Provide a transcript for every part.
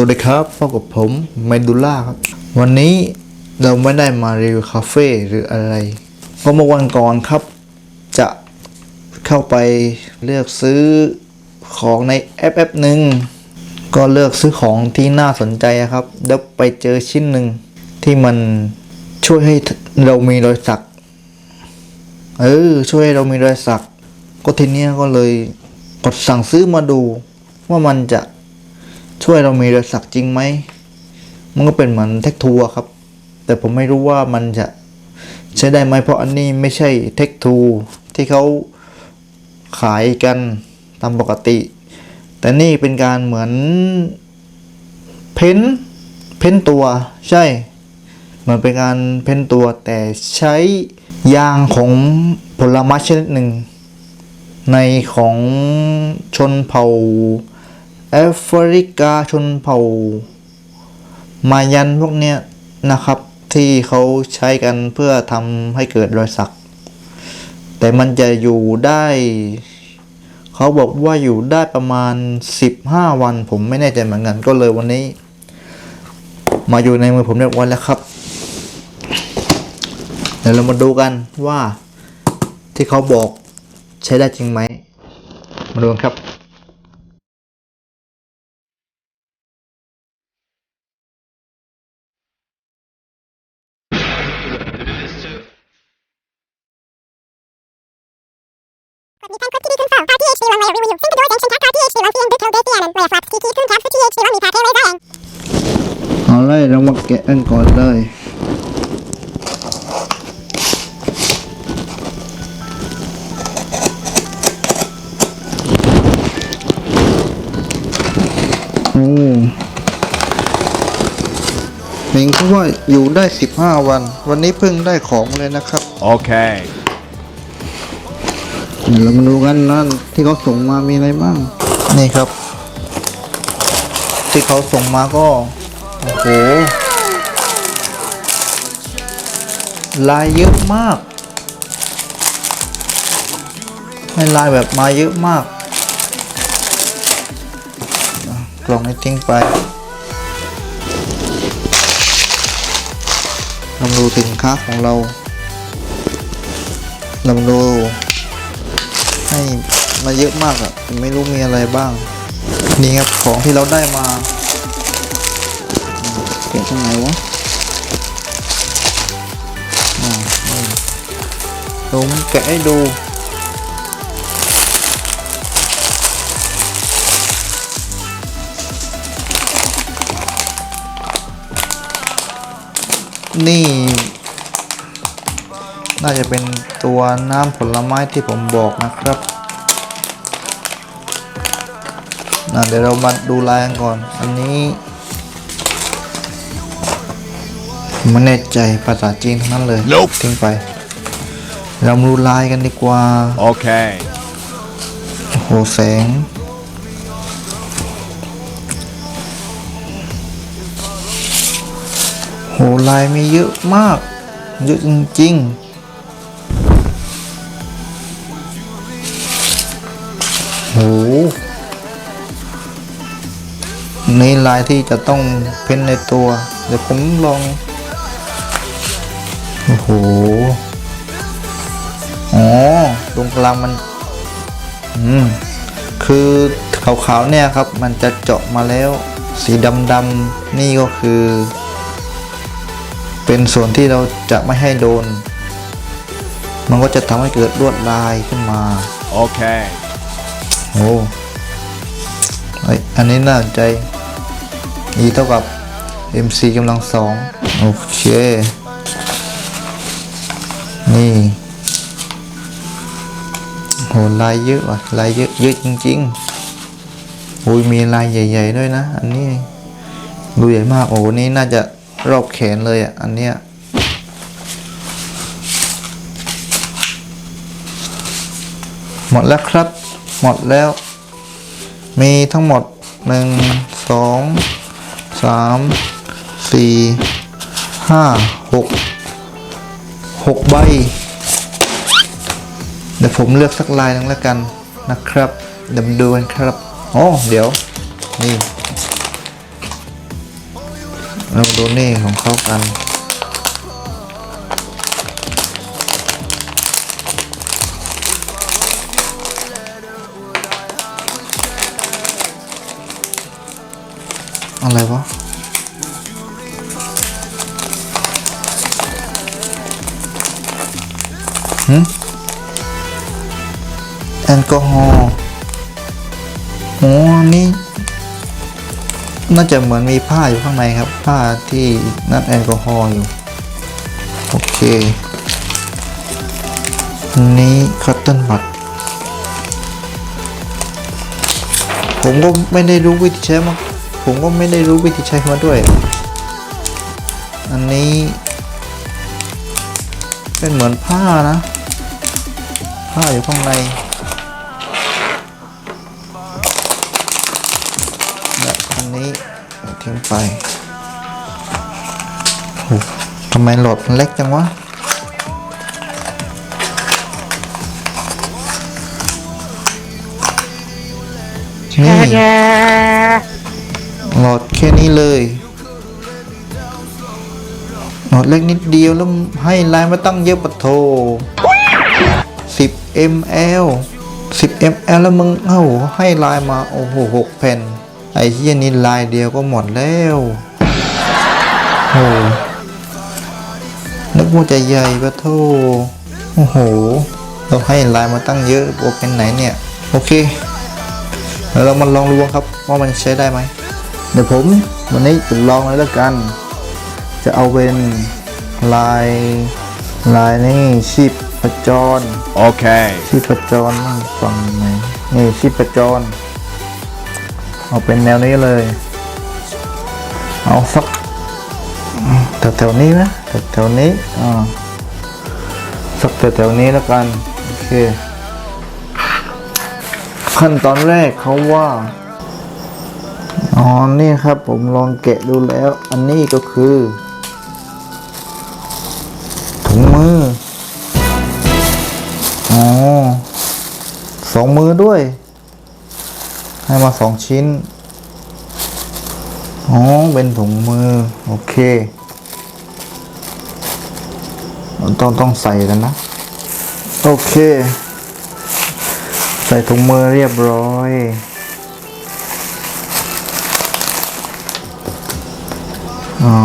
วัสดีครับพบกับผมเมดูล่าครับ วันนี้เราไม่ได้มารีวิวคาเฟ่หรืออะไร เพราะเมื่อวันก่อนครับ จะเข้าไปเลือกซื้อของในแอปแอปหนึ่งก็เลือกซื้อของที่น่าสนใจครับ แล้วไปเจอชิ้นหนึ่งที่มันช่วยให้เรามีรอยสัก เออช่วยให้เรามีรอยสัก ก็ทีเนี้ยก็เลยกดสั่งซื้อมาดู ว่ามันจะ ช่วยเรามีรอยสักจริงไหม มันก็เป็นเหมือนเทคทัวร์ครับ แต่ผมไม่รู้ว่ามันจะใช้ได้ไหมเพราะอันนี้ไม่ใช่เทคทูที่เขาขายกันตามปกติ แต่นี่เป็นการเหมือนเพ้นท์เพ้นท์ตัวใช่เหมือนเป็นการเพ้นตัวแต่ใช้ยางของผลไม้ชนิดหนึ่ง ในของชนเผ่า แอฟริกาชนเผ่า มายันพวกเนี้ยนะครับที่เขาใช้กันเพื่อทำให้เกิดรอยสัก แต่มันจะอยู่ได้ เขาบอกว่าอยู่ได้ประมาณ 15 วัน ผมไม่แน่ใจเหมือนกันก็เลยวันนี้ มาอยู่ในมือผมเรียบร้อยแล้วครับ เดี๋ยวเรามาดูกันว่าที่เขาบอกใช้ได้จริงไหม มาดูกันครับ THC 1 Layer Review ซึ่งเป็นโดยเดนชันทัก THC 1 CM Bittel Dacian and Rare Flux TT ขึ้นทัก THC 1มีพาเทเรเองเอาเลยเรามาแกะกันก่อนเลยโอ้เห็นเขาว่าอยู่ได้ 15 วัน วันนี้เพิ่งได้ของเลยนะครับ Okay. เดี๋ยวเรามาดูกันนะที่เขาส่งมามีอะไรบ้าง นี่ครับ ที่เขาส่งมาก็ โอ้โห ลายเยอะมากให้ลายแบบมาเยอะมาก กล่องให้ทิ้งไปเรามาดูสินค้าของเราเรามาดู ให้มาเยอะมากอะแต่ไม่รู้มีอะไรบ้าง นี่ครับของที่เราได้มาเก็บตรงไหนวะอ่านี่ผมแกะให้ดูนี่ น่าจะเป็นตัวน้ำผลไม้ที่ผมบอกนะครับนะเดี๋ยวเรามาดูลายกันก่อน อันนี้ผมไม่แน่ใจภาษาจีนทั้งนั้นเลย Nope ทิ้งไป เรามาดูลายกันดีกว่า Okay. โอ้โหแสง โหลายมีเยอะมาก เยอะจริงๆ นี่ลายที่จะต้องเพ้นในตัว เดี๋ยวผมลอง โอ้โห อ๋อ ตรงกลางมัน อืม คือขาวๆเนี่ยครับ มันจะเจาะมาแล้ว สีดำๆนี่ก็คือ เป็นส่วนที่เราจะไม่ให้โดน มันก็จะทำให้เกิดลวดลายขึ้นมา Okay. โอ้เอ้ยอันนี้น่าสนใจ E เท่ากับ MC กำลังสองโอเค นี่โหลายเยอะว่ะลายเยอะเยอะจริงๆอุ้ยมีลายใหญ่ ๆ ด้วยนะ อันนี้ ดูใหญ่มากโอ้นี่น่าจะรอบแขนเลยอะ อันเนี้ยหมดแล้วครับ หมดแล้ว มีทั้งหมดหนึ่งสอง สามสี่ห้าหกหกใบ เดี๋ยวผมเลือกสักลายหนึงแล้วกันนะครับเดี๋ยวมาดูกันครับอ๋อเดี๋ยว นี่เราดูนี่ของเขากัน อะไรวะหืมแอลกอฮอล์โอ้นี่ น่าจะเหมือนมีผ้าอยู่ข้างในครับ ผ้าที่นัดแอลกอฮอล์อยู่ โอเคนนี้คัตเติ้ลบัตผมก็ไม่ได้รู้วิธีใช้มา ผมก็ไม่ได้รู้วิธีใช้มาด้วย อันนี้ เป็นเหมือนผ้านะ ผ้าอยู่ข้างในและอันนี้ทิ้งไปโอ้ทำไมโหลดมันเล็กจังวะนี่ หลดแค่นี้เลยหนอดเล็กนิดเดียวแล้วให้ลายมาตั้งเยอะปะโท10 ml 10 ml แล้วมึงเอ้าให้ลายมาโอ้โหหกแผ่น ไอ้เฮียนี่ลายเดียวก็หมดแล้วโอ้นึกว่าจะใหญ่ปะโทโอ้โหเราให้ลายมาตั้งเยอะโปรแกรมไหนเนี่ย โอเคแล้วเรามาลองดูครับว่ามันใช้ได้ไหม เดี๋ยวผมวันนี้จะลองเลยแล้วกัน จะเอาเป็นลายลายนี่ชีพประจร Okay. ชีพประจรนั่งฟังไหมนี่ชีพประจร เอาเป็นแนวนี้เลย เอาสักแถวแถวๆนี้นะแถวแถวๆนี้อ่าสักแถวแถวๆนี้แล้วกัน โอเค ขั้นตอนแรกเขาว่า อ๋อ นี่ครับผมลองแกะดูแล้ว อันนี้ก็คือ ถุงมือ อ๋อ สองมือด้วย ให้มาสองชิ้น อ๋อ เป็นถุงมือ โอเค ต้องต้องใส่กันนะ โอเค ใส่ถุงมือเรียบร้อย อ๋อ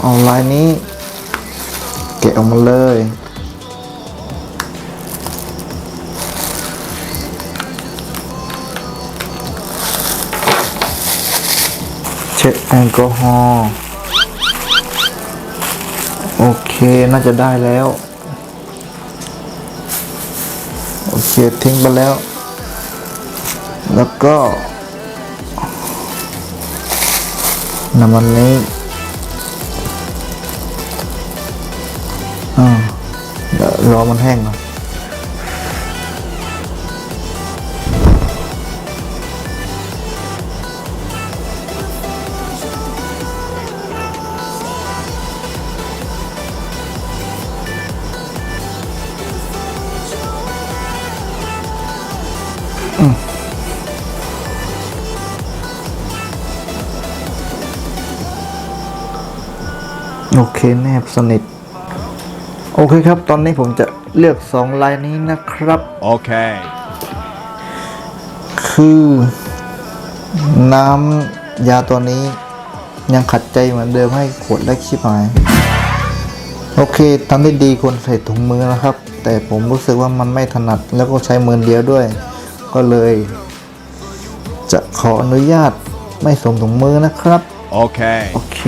เอาลายนี้ เกะออกมาเลย เช็ดแอลกอฮอล์โอเค น่าจะได้แล้ว โอเค ทิ้งไปแล้ว แล้วก็น้ำมันนี้ รอมันแห้งก่อนโอเค แนบสนิท โอเคครับ ตอนนี้ผมจะเลือกสองลายนี้นะครับ Okay. คือ น้ำยาตัวนี้ยังขัดใจเหมือนเดิมให้ขวดเล็กชิบหาย โอเคทำได้ดีควรใส่ถุงมือนะครับ แต่ผมรู้สึกว่ามันไม่ถนัดแล้วก็ใช้มือเดียวด้วย ก็เลย จะขออนุญาตไม่สวมถุงมือนะครับ Okay. โอเค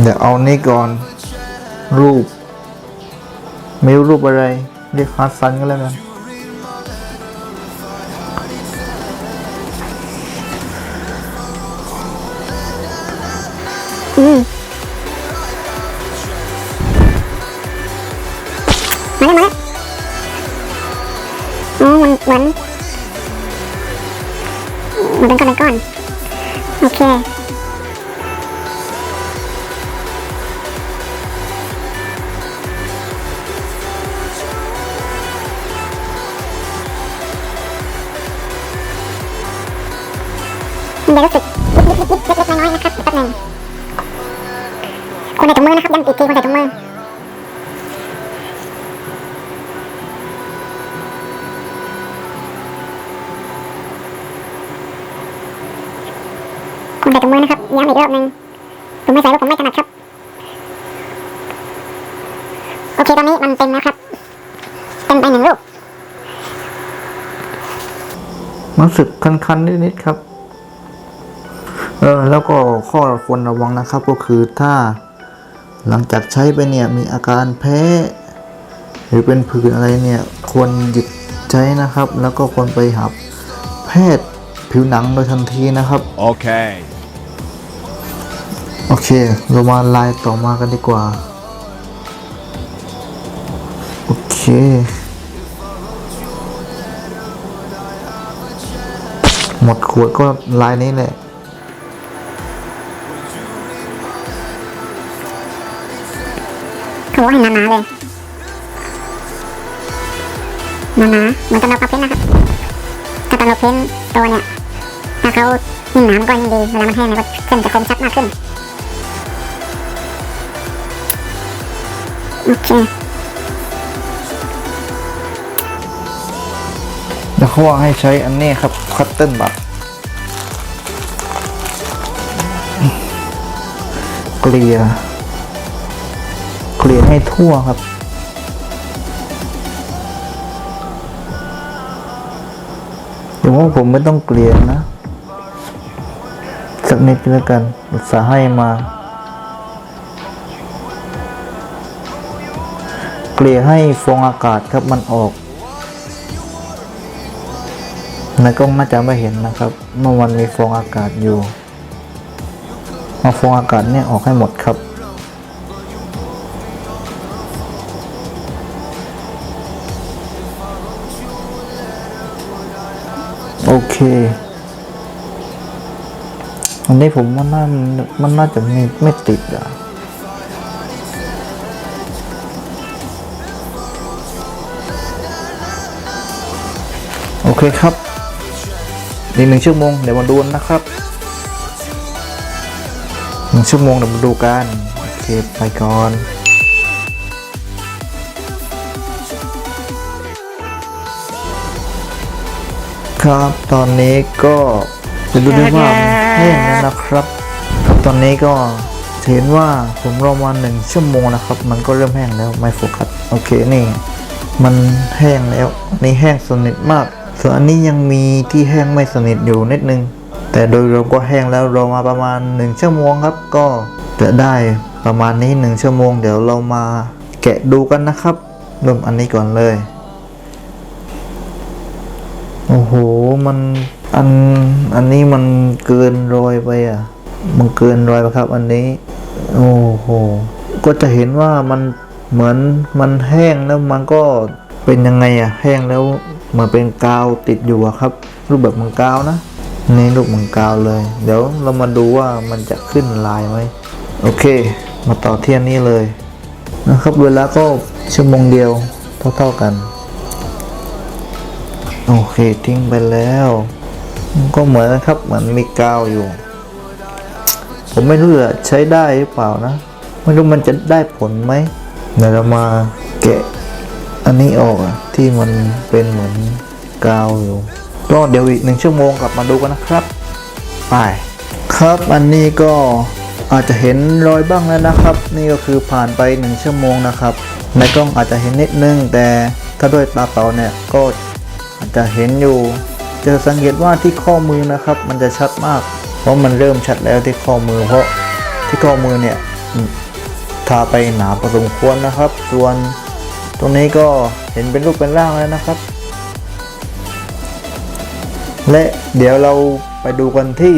เดี๋ยวเอานี่ก่อน รูป ไม่รู้รูปอะไร เรียกฮาร์ดซันก็แล้วกันมาแล้วมาแล้วอ๋อมันเหมือนมันเป็นก้อนเป็นก้อน ส่ถุงมือนะครับย้ำอีกรอบหนึ่งผมไม่ใส่ว่าผมไม่ถนัดครับ โอเคตอนนี้มันเต็มแล้วครับ เต็มไปหนึ่งลูกรู้สึกคันๆนิดๆครับ เออแล้วก็ข้อควรระวังนะครับก็คือถ้าหลังจากใช้ไปเนี่ยมีอาการแพ้ หรือเป็นผื่นอะไรเนี่ยควรหยุดใช้นะครับ แล้วก็ควรไปหาแพทย์ผิวหนังโดยทันทีนะครับ Okay. โอเค เค เรามาลายต่อมากันดีกว่า โอเคหมดขวดก็ลายนี้แหละเขาบอกให้นาๆเลยหนาๆเหมือนตอนเราเพนนะครับถ้าตอนเราเพนตัวเนี่ยถ้าเขายิ่งหนามก็ยิ่งดีเวลามันแห้งเนี่ยก็เส้นจะคมชัดมากขึ้น โอเคแล้วเขาว่าให้ใช้อันนี้ครับคัตเติ้ลบัตเกลี่ยเกลี่ยให้ทั่วครับเดี๋ยวว่าผมไม่ต้องเกลี่ยนะ สักนิดแล้วกันอุตส่าห์ให้มา เกลี่ยให้ฟองอากาศครับมันออกในกล้องน่าจะไม่เห็นนะครับ เมื่อวันมีฟองอากาศอยู่เอาฟองอากาศเนี่ยออกให้หมดครับโอเคอันนี้ผมว่าน่ามันน่าจะไม่ไม่ติดอะ เคครับอีกหนึ่งชั่วโมงเดี๋ยวมาดูกันนะครับหนึ่งชั่วโมงเดี๋ยวมาดูกันโอเคไปก่อนครับตอนนี้ก็จะดูได้ว่าแห้งแล้วนะครับ ตอนนี้ก็จะเห็นว่าผมรอมาหนึ่งชั่วโมงนะครับ มันก็เริ่มแห้งแล้วไม่โฟกัสโอเคนี่ มันแห้งแล้วนี่แห้งสนิทมาก ส่วนอันนี้ยังมีที่แห้งไม่สนิทอยู่นิดนึง แต่โดยรวมก็แห้งแล้วรอมาประมาณ 1 ชั่วโมงครับ ก็จะได้ประมาณนี้ 1 ชั่วโมง เดี๋ยวเรามาแกะดูกันนะครับเริ่มอันนี้ก่อนเลยโอ้โหมันอันอันนี้มันเกินรอยไปอะ มันเกินรอยไปครับ อันนี้ โอ้โหก็จะเห็นว่ามันเหมือนมันแห้งแล้วมันก็เป็นยังไงอะ แห้งแล้ว เหมือนเป็นกาวติดอยู่ครับ รูปแบบมือนกาวนะนี่รูปมือนกาวเลย เดี๋ยวเรามาดูว่ามันจะขึ้นลายไหมโอเค มาต่อเทียนนี้เลยนะครับเวลาก็ชั่วโมงเดียวเท่าๆกัน โอเคทิ้งไปแล้ว ก็เหมือนนะครับเหมือนมีกาวอยู่ ผมไม่รู้จะใช้ได้หรือเปล่านะ ไม่รู้มันจะได้ผลไหมเดี๋ยวเรามาแกะ อันนี้ออกอะที่มันเป็นเหมือนกาวอยู่ก็เดี๋ยวอีกหนึ่งชั่วโมงกลับมาดูกันนะครับ ไป ครับอันนี้ก็อาจจะเห็นรอยบ้างแล้วนะครับ นี่ก็คือผ่านไปหนึ่งชั่วโมงนะครับ ในกล้องอาจจะเห็นนิดนึง แต่ถ้าด้วยตาเปล่าเนี่ยก็อาจจะเห็นอยู่จะสังเกตว่าที่ข้อมือนะครับ มันจะชัดมาก เพราะมันเริ่มชัดแล้วที่ข้อมือ เพราะที่ข้อมือเนี่ยอืมทาไปหนาพอสมควรนะครับ ส่วน ตรงนี้ก็เห็นเป็นรูปเป็นร่างแล้วนะครับ และเดี๋ยวเราไปดูกันที่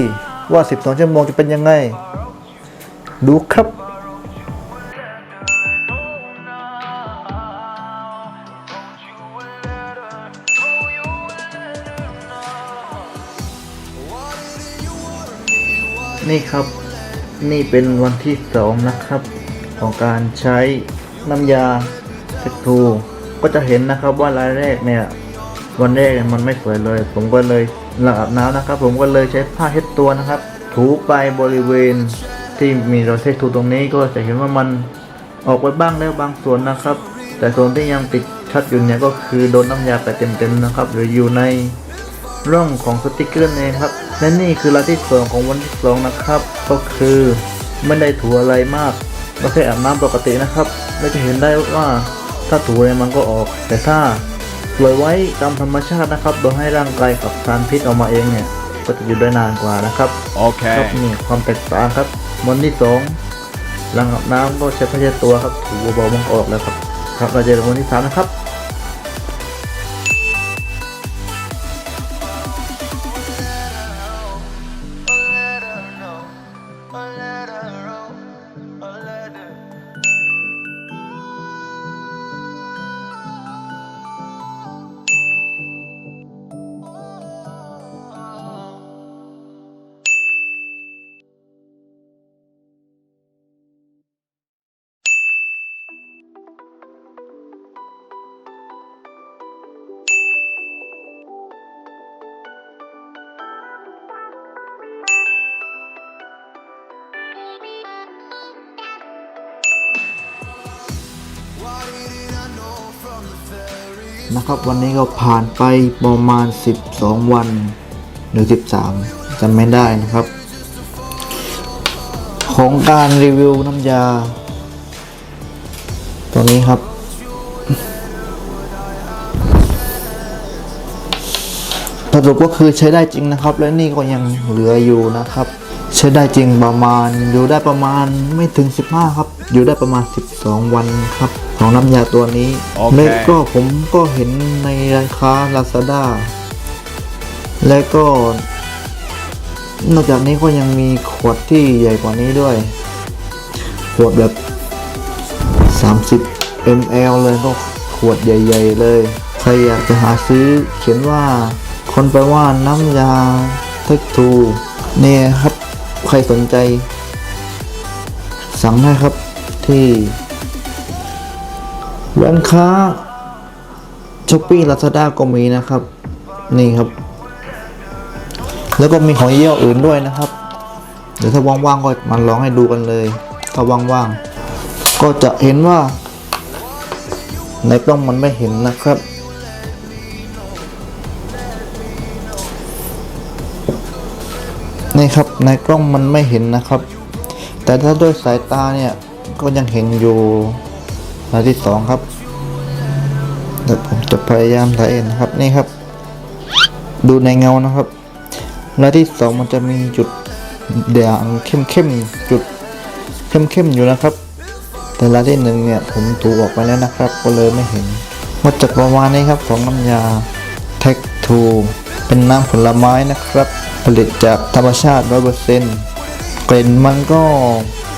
ว่า 12 ชั่วโมงจะเป็นยังไง ดูครับนี่ครับ นี่เป็นวันที่สองนะครับ ของการใช้น้ำยา เซ็กทูก็จะเห็นนะครับว่ารายแรกเนี่ยวันแรกมันไม่สวยเลย ผมก็เลยหลังอาบน้ำนะครับ ผมก็เลยใช้ผ้าเช็ดตัวนะครับ ถูไปบริเวณที่มีรอยเซ็กทูตรงนี้ก็จะเห็นว่ามันออกไปบ้างแล้วบางส่วนนะครับ แต่ส่วนที่ยังติดชัดอยู่เนี่ยก็คือโดนน้ำยาไปเต็มๆนะครับ หรืออยู่ในร่องของสติกเกอร์เองครับและนี่คือรายที่สองของวันที่สองนะครับ ก็คือไม่ได้ถูอะไรมากก็แค่อาบน้ำปกตินะครับและจะเห็นได้ว่า ถ้าถูอะไรมันก็ออก แต่ถ้าปล่อยไว้ตามธรรมชาตินะครับ โดยให้ร่างกายขับสารพิษออกมาเองเนี่ยก็จะอยู่ได้นานกว่านะครับครับ Okay. นี่ความแตกต่างครับวันที่สองหลังอาบน้ำก็ใช้ผ้าเช็ดตัวครับถูเบาๆมันก็ออกแล้วครับครับเราเจอกันวันที่สามนะครับ นะครับวันนี้ก็ผ่านไปประมาณ 12 วันหรือ 13จำไม่ได้นะครับ ของการรีวิวน้ำยา ตัวนี้ครับ สรุปก็คือใช้ได้จริงนะครับ และนี่ก็ยังเหลืออยู่นะครับ ใช้ได้จริงประมาณอยู่ได้ประมาณไม่ถึง 15 ครับ อยู่ได้ประมาณ 12 วันครับ ของน้ำยาตัวนี้โอเคและก็ผมก็เห็นในร้านค้า Lazada และก็ นอกจากนี้ก็ยังมีขวดที่ใหญ่กว่านี้ด้วย ขวดแบบ 30 ml เลยก็ขวดใหญ่ ๆ เลย ใครอยากจะหาซื้อเขียนว่า คนไปว่าน้ำยาเทคทูเนี่ยครับ ใครสนใจ สั่งได้ครับที่ ร้านค้าช้อปปี้ลาซาด้าก็มีนะครับ นี่ครับ แล้วก็มีของยี่ห้ออื่นด้วยนะครับ เดี๋ยวถ้าว่างๆก็มาลองให้ดูกันเลยถ้าว่างๆก็จะเห็นว่า ในกล้องมันไม่เห็นนะครับนี่ครับในกล้องมันไม่เห็นนะครับ แต่ถ้าด้วยสายตาเนี่ยก็ยังเห็นอยู่ รายที่สองครับเดี๋ยวผมจะพยายามถ่ายเองนะครับนี่ครับ ดูในเงานะครับรายที่สองมันจะมีจุดด่างเข้มๆจุดเข้มๆอยู่นะครับ แต่รายที่หนึ่งเนี่ยผมถูออกไปแล้วนะครับ ก็เลยไม่เห็นมาจากประมาณนี้ครับของน้ำยาเทคทูเป็นน้ำผลไม้นะครับ ผลิตจากธรรมชาติ100%กลิ่นมันก็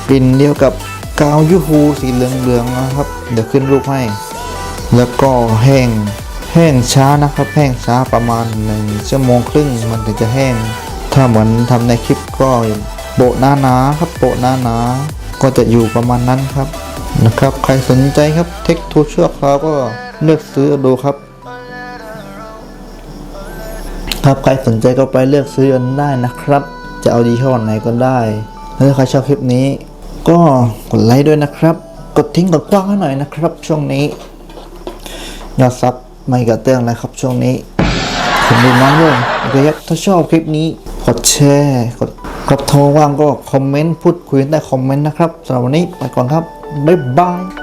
กลิ่นเดียวกับ กาวยูฮูสีเหลืองๆนะครับ เดี๋ยวขึ้นรูปให้ แล้วก็แห้งแห้งช้านะครับ แห้งช้าประมาณหนึ่งชั่วโมงครึ่งมันถึงจะแห้ง ถ้าเหมือนทำในคลิปก็โปะหน้าหนาๆครับโปะหน้าหนาๆก็จะอยู่ประมาณนั้นครับนะครับใครสนใจครับเทคทูชั่วคราวก็เลือกซื้อดูครับครับใครสนใจก็ไปเลือกซื้อกันได้นะครับ จะเอายี่ห้อไหนก็ได้ แล้วถ้าใครชอบคลิปนี้ ก็กดไลค์ด้วยนะครับ กดทิ้งกดกว้างให้หน่อยนะครับ ช่วงนี้ยอดซับไม่กระเตื้องเลยครับ ช่วงนี้ผมดูน้องด้วยโอเคครับถ้าชอบคลิปนี้กดแชร์กดกดโทรว่างก็คอมเมนต์พูดคุยได้คอมเมนต์นะครับสำหรับวันนี้ไปก่อนครับบ๊ายบาย